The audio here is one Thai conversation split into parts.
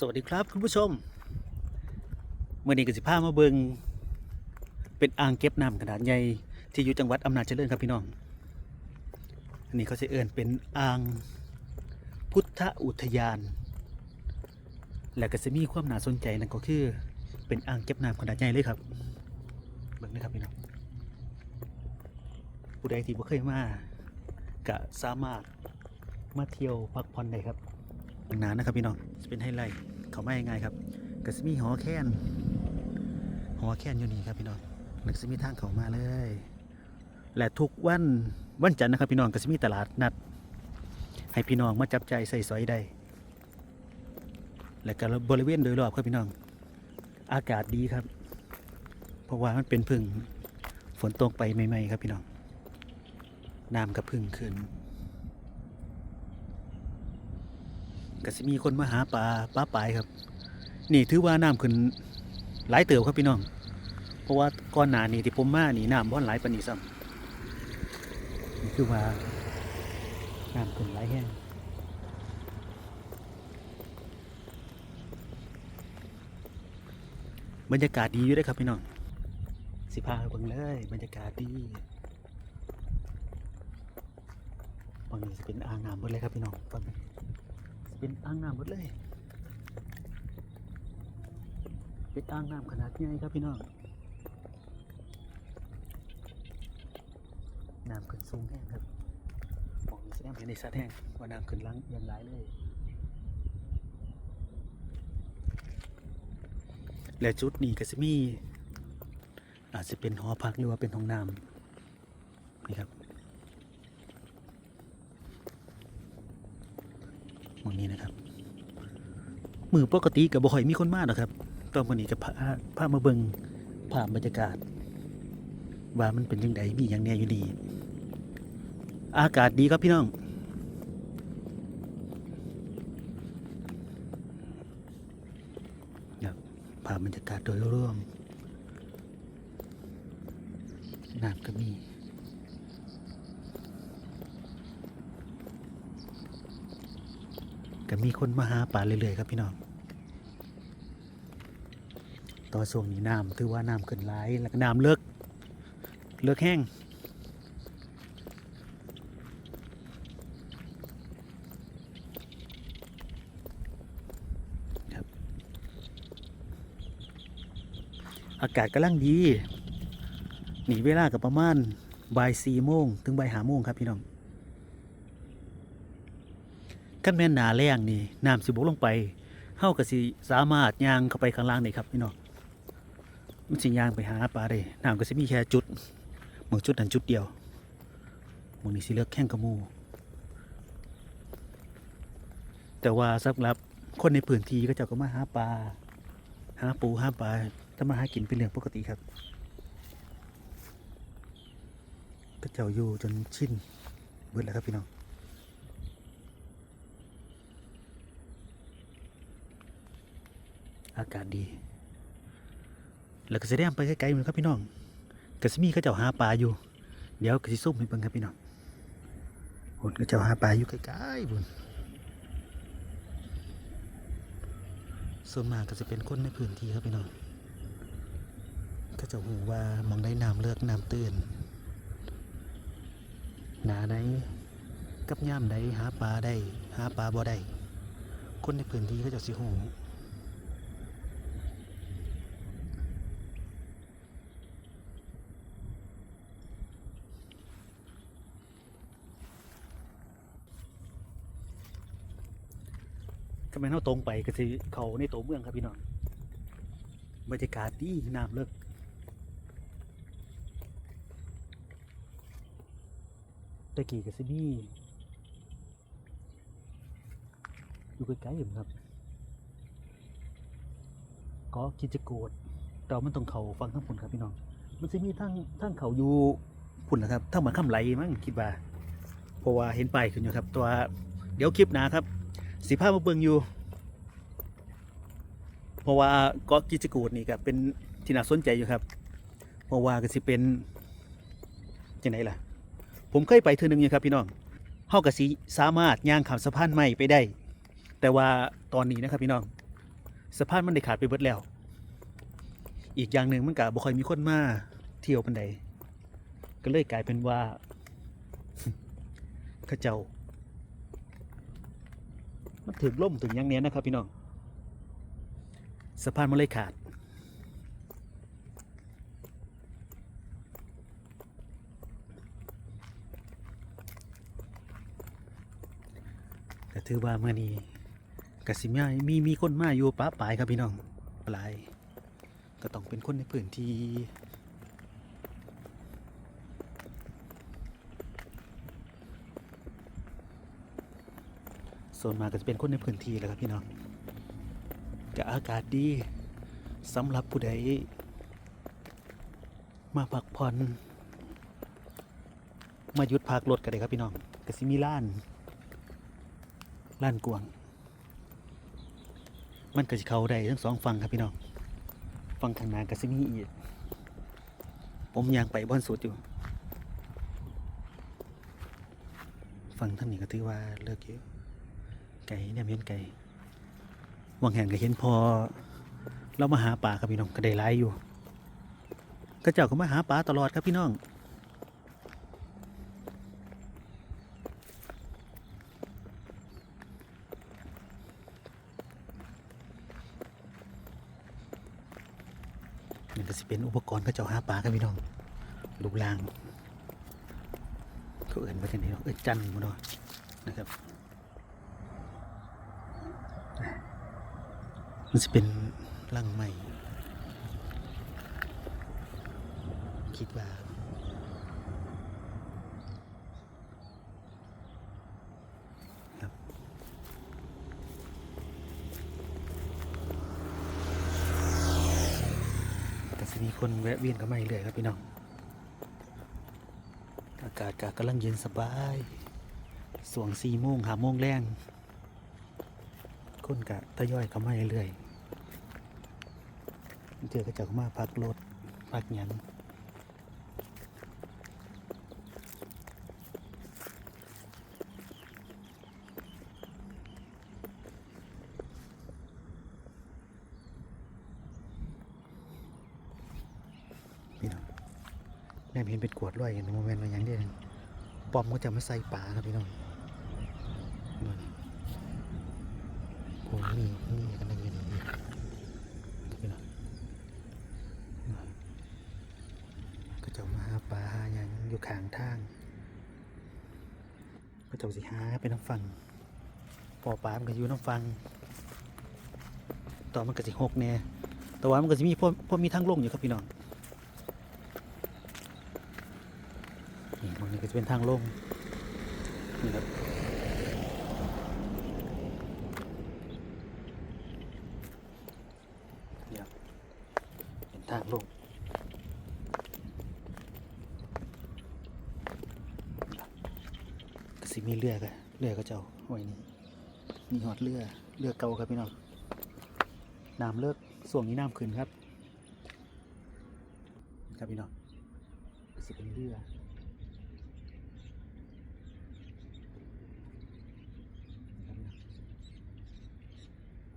สวัสดีครับคุณผู้ชมเมื่อนี้ก็สิพามาเบิงเป็นอ่างเก็บน้ำขนาดใหญ่ที่อยู่จังหวัดอำนาจเจริญครับพี่น้องอันนี้เขาจะเอื่นเป็นอ่างพุทธอุทยาน และก็จะมีความน่าสนใจนั่นก็คือเป็นอ่างเก็บน้ำขนาดใหญ่เลยครับเบิ่งนะครับพี่น้องผู้ใดที่บ่เคยมาก็สามารถมาเที่ยวพักผ่อนได้ครับ ดังนั้นะครับพี่น้องจะเป็นไฮไลท์เขาไม่ง่ายครับก็จะมีหอแค้นหอแค้นอยู่นี่ครับพี่น้องแล้วก็จะมีทางเขามาเลย และทุกวันวันจันทร์นะครับพี่น้องก็จะมีตลาดนัด ให้พี่น้องมาจับใจใส่สอยได้และก็บริเวณโดยรอบครับพี่น้อง อากาศดีครับ เพราะว่ามันเป็นพึ่งฝนตกไปใหม่ๆครับพี่น้องน้ำกับพึ่งขึ้น ก็สิมีคนมาหาปลาปลาปลายครับ นี่ถือว่าน้ำขึ้นหลายเติบครับพี่น้อง เพราะว่าก่อนหนานี้ที่ผมมานี่น้ำบ่อนหลายปานนี้ซ้ำนี่คือว่าน้ำขึ้นหลายแห้งบรรยากาศดีอยู่เด้ครับพี่น้อง สิพาไปเบิ่งเลย บรรยากาศดีบางนี้จะเป็นอ่างน้ำหมดเลยครับพี่น้องฟังนี้ เป็นอ่างน้ำหมดเลยเป็นอ่างน้ำขนาดใหญ่ครับพี่น้องน้ำขึ้นสูงแห้งครับมองแสดงเห็นในสัตว์แห้งว่าน้ำขึ้นลังยังไรเลยและจุดนี้ก็จะมีอาจจะเป็นหอพักหรือว่าเป็นห้องน้ำนี่ครับ หมองนี้นะครับ มือปกติกับบ่อยมีคนมาหรอครับตอนวันนี้กับพาพามาเบิงภาพบรรยากาศ ว่ามันเป็นยังไงมีอย่างแน่อยู่ดี อากาศดีครับพี่น้องครับภาพบรรยากาศโดยรวมน้ำก็มี ก็มีคนมาหาปลาเรื่อยๆครับพี่น้องตอนช่วงนี้น้ำถือว่าน้ำขึ้นไหลแล้วก็น้ำเลิกเลิกแห้งครับอากาศกำลังดี หนีเวลากับประมาณบ่ายสี่โมงถึงบ่ายหาโมงครับพี่น้อง ขั้นแม่นหนาแรงนี่น้ำสิบกลงไปเฮาก็สิสามารถย่างเข้าไปข้างล่างได้ครับพี่น้องมันสิย่างไปหาปลาได้น้ำก็สิมีแค่จุดหมองจุดนั้นจุดเดียวหมองนี้สิเลือกแข่งกับหมูแต่ว่าสำหรับคนในพื้นที่ก็เจ้าก็มาหาปลาหาปูหาปลาถ้ามาหากินเป็นเรื่องปกติครับก็เจ้าอยู่จนชินเบิดแล้วครับพี่น้อง อากาศดี แล้วก็จะได้ไปไกลๆเหมือนครับพี่น้องกระสมีเขาเจ้าหาปลาอยู่ เดี๋ยวกระสิซุ่มให้เบิ่งครับพี่น้องหุ่นก็เจ้าหาปลาอยู่ไกลๆบุญส่วนมากก็จะเป็นคนในพื้นที่ครับพี่น้อง ก็จะหูว่ามองได้น้ำเลือกน้ำตื้นหนาใดกับย่ามใดหาปลาได้ หาปลาบ่ได้ คนในพื้นที่ก็จะสิหู ทำไมเราตรงไปก็สิเขาในตัวเมืองครับพี่น้องบรรยากาศดีน้ำเลิกตะกี้ก็สิมีอยู่ใกล้ๆผมครับก็กิจโกดแต่ว่ามันต้องเขาฟังทั้งผุนครับพี่น้อง มันจะมีทั้งทั้งเขาอยู่ผุนนะครับทั้งเหมือนคำไหลมั้งคิดว่าเพราะว่าเห็นไปายขึ้นอยู่ครับ ตัวเดี๋ยวคลิปหนาครับ สิภาพมาเบิงอยู่ เพราะว่าเกาะกิจกูดนี่ก็เป็นที่น่าสนใจอยู่ครับ เพราะว่าก็สิเป็นจังไหนล่ะ ผมเคยไปเทื่อนึงอยู่ครับพี่น้องเฮาก็สิสามารถย่างข้ามสะพานใหม่ไปได้ แต่ว่าตอนนี้นะครับพี่น้องสะพานมันได้ขาดไปเบิดแล้ว อีกอย่างหนึ่งมันก็บ่ค่อยมีคนมาเที่ยวปันใดก็เลยกลายเป็นว่าข้าเจ้า มันถึงล่มถึงยังเนี้ยนะครับ พี่น้องสะพานมันเลยขาด ก็ถือว่าเมื่อนี้กสิมามีมีคนมาอยู่ป้าปลายครับพี่น้องปลาย ก็ต้องเป็นคนในพื้นที่ ส่วนมากก็จะเป็นคนในพื้นที่แหละครับพี่น้องก็อากาศดีสำหรับผู้ใดมาพักผ่อนมาหยุดพักรถกันเลยครับพี่น้องก็สิมีล้านล้านกวางมันก็จะเข้าได้ทั้งสองฝั่งครับพี่น้องฝั่งข้างหน้าก็สิมีอีกผมยางไปบ้านสุดอยู่ฝั่งท่านนี้ก็ถือว่าเลิกเยอะ ไก่เนี่ยเห็นไก่วางแห่งก็เห็นพอ เรามาหาปลาครับพี่น้องก็ได้หลายอยู่ก็เจ้าก็มาหาปลาตลอดครับพี่น้องนี่ก็สิเป็นอุปกรณ์เขาเจ้าหาปลาครับพี่น้องลูกลางเขาเอื่นว่าจังนี้เนาะเอ้ยจันมาเนาะนะครับ มันจะเป็นลังใหม่ คิดว่าแต่สิมีคนแวะเวียนเข้ามาเรื่อยครับพี่น้อง อากาศก็กำลังเย็นสบาย สวงสี่โมงหาโมงแรง คนกะทยอยเข้ามาเรื่อยๆเจอก็จะเข้ามาพักรถพักหยังพี่น้องแน่เห็นเป็นกวดร้อยกันโมเมนต์มาอย่างเดียวปอมก็จะมาใส่ป่าครับพี่น้องนู่น โอ้มีมีกันอะไรอย่างนี้พี่น้องก็จะมาหาปลาหาอย่างอยู่ข้างทาง ก็จะสิหาไปน้ำฟังปอปลามันก็อยู่น้ำฟังต่อมันก็สิหกแน่แต่ว่ามันก็จะมีพวกพวกมีทางลงอยู่ครับพี่น้องนี่ตรงนี้ก็จะเป็นทางลงนี่ครับเดี๋ยวเป็นทางลงก็สิมี เรือกันเรือก็เจ้าไว้นี่มีหอดเรือเรือเก่าครับพี่น้องน้ำเลิกส่วงนี้น้ำขึ้นครับ ครับพี่น้องสิเป็นเรือ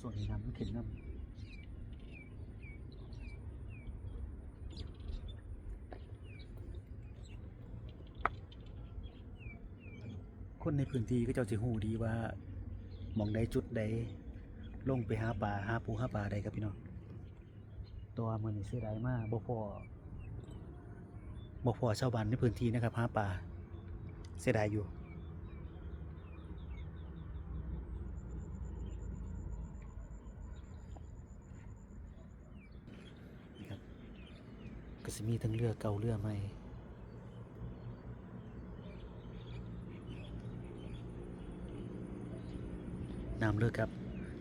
ส่วนนี้น้ำมันขึ้นน้ำ ในพื้นที่ก็เจ้าสิหูดีว่ามองใดจุดใดลงไปหาปลาหาปูหาปลาใดครับพี่น้องตัวมือนี่เสียดายมากบ่พอบ่พอชาวบ้านในพื้นที่นะครับหาปลาเสียดายอยู่นี่ครับก็จะมีทั้งเรือเก่าเรือใหม่ น้ำเลือกครับ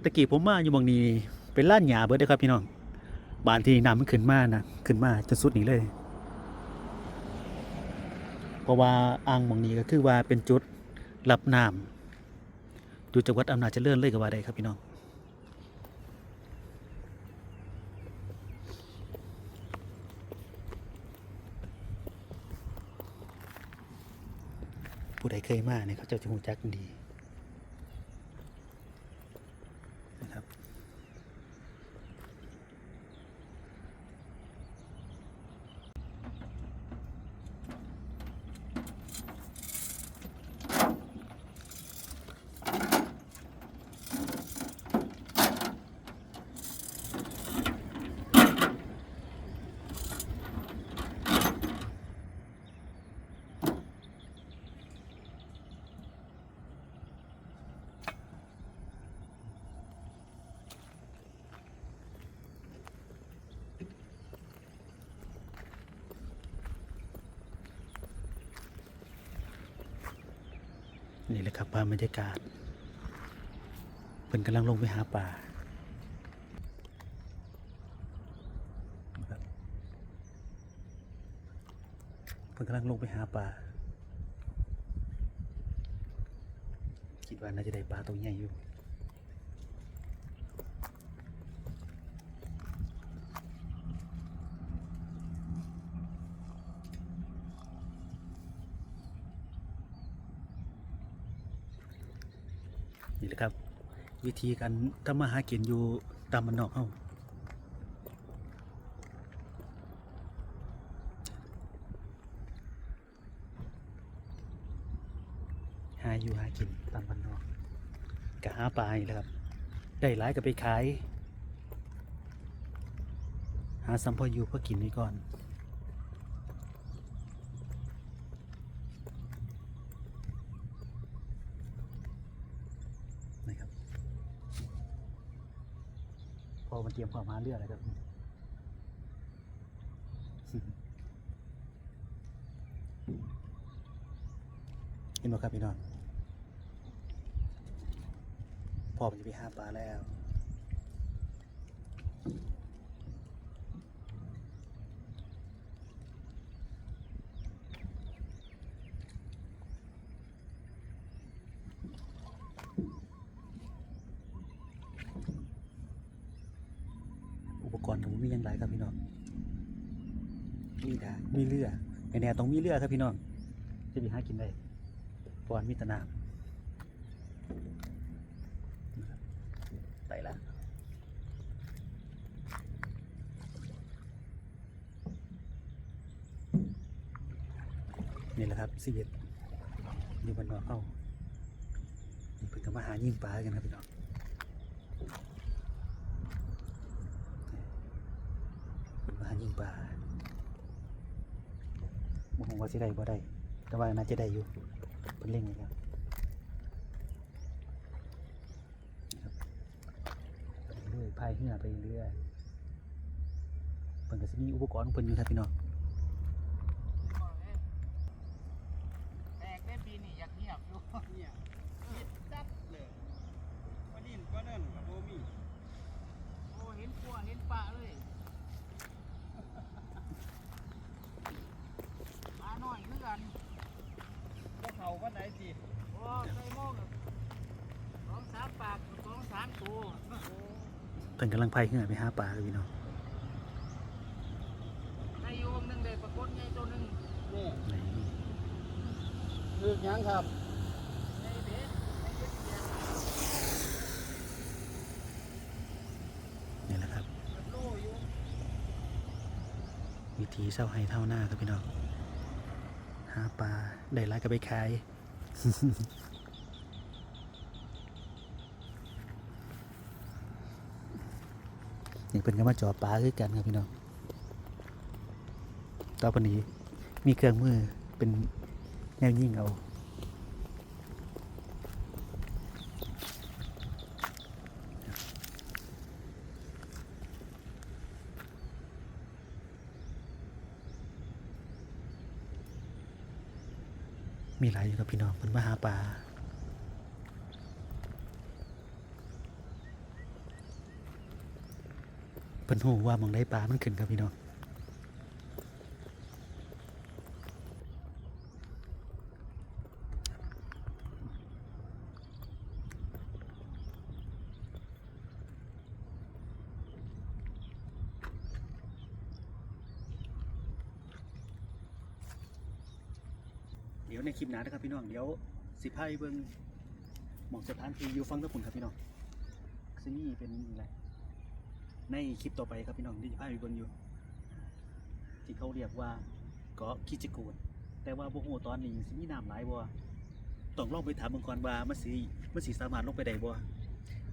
ตะกี้ผมมาอยู่บางนี้เป็นล้านหยาเบิดเด้อครับพี่น้องบานที่น้ำมันขึ้นมานะขึ้นมาจนสุดนี้เลย เพราะว่าอ่างบางนี้ก็คือว่าเป็นจุดรับน้ำอยู่จังหวัดอำนาจเจริญเลยก็ว่าได้ครับพี่น้องผู้ใดเคยมาเนี่ยเขาจะจะหูจักดี นี่แหละครับภาพบรรยากาศเพิ่นกำลังลงไปหาปลาเพิ่นกำลังลงไปหาปลาคิดว่าน่าจะได้ปลาตัวใหญ่อยู่ นี่แหละครับ วิธีการทำมาหากินอยู่ตามมันนอกเฮาหาอยู่หากินตามมันนอกกะหาปลานี่แหละครับ ได้หลายก็ไปขาย หาสัมพออยู่เพื่อกินไว้ก่อน นะครับ พอ มันเตรียมความหาเรืออะไรครับเห็นไหมครับพี่น้องพ่อมันจะไปหาปลาแล้ว อุปกรณ์ของมีอย่างไรครับพี่น้องมีดามีเรือแน่ๆ ต้องมีเรือครับพี่น้องจะมีหากินได้เพราะว่ามีตะนามไปละนี่แหละครับสิเอ็ดอยู่บนนอกเข้าเป็นกมาหายิ่งปลากันครับพี่น้องมาหายิ่งปลา บ่ฮู้ว่าสิได้บ่ได้ แต่ว่าน่าจะได้อยู่เป็นเร่งเลยครับนะครับไปเรื่อยพายเหือไปเรื่อยเพิ่นก็สิมีอุปกรณ์เพิ่นอยู่ครับพี่น้อง แตกได้ปีนี้อยากเงียบอยู่ เนี่ยเฮ็ดจัดเลยว่าดินก็นั่นกับโบมี โอ้เห็นปัวเห็นปลาเลยปลาหน่อยคือกัน ก็ เขาว่าไหนสิโอ้ใส่หม้อกับสองสามปากสองสามตัวเพิ่นกำลังพายเรือไปหาปลาครับพี่น้องในโยมหนึ่งเด็กปรากฏไงตัวหนึ่งนี่นี่คือหยังครับในเด็กในเด็กเดียวนี่แหละครับ กับโลอยู่วิธีเศร้าให้เท่าหน้าครับพี่น้องหาปลาได้หลายก็ไปขาย นี่เป็นก็มาจอปลาคือกันครับพี่น้องต่อไปนี้มีเครื่องมือเป็นแนวยิงเอา มีหลายอยู่กับพี่น้องเป็นมาหาปลาเป็นหูว่ามองได้ปลามันขึ้นครับพี่น้อง ดี๋ยวในคลิปหน้านะครับพี่น้องเดี๋ยวสิพายเบิ่งหมองสถานที่อยู่ฟังตะปุ่นครับพี่น้องซึ่งนี่เป็นอะไรในคลิปต่อไปครับพี่น้องที่จะพายไปเบิ่งอยู่ ที่เขาเรียกว่าเกาะคิจิกูดแต่ว่าบ่ฮู้ตอนนี้สิมีน้ำหลายบ่ต้องลองไปถามเบิ่งก่อนว่ามันสิมันสิสามารถลงไปได้บ่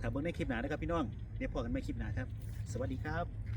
ถ้าเบิ่งในคลิปหน้านะครับพี่น้องเดี๋ยวพอกันใหม่คลิปหน้าครับ สวัสดีครับ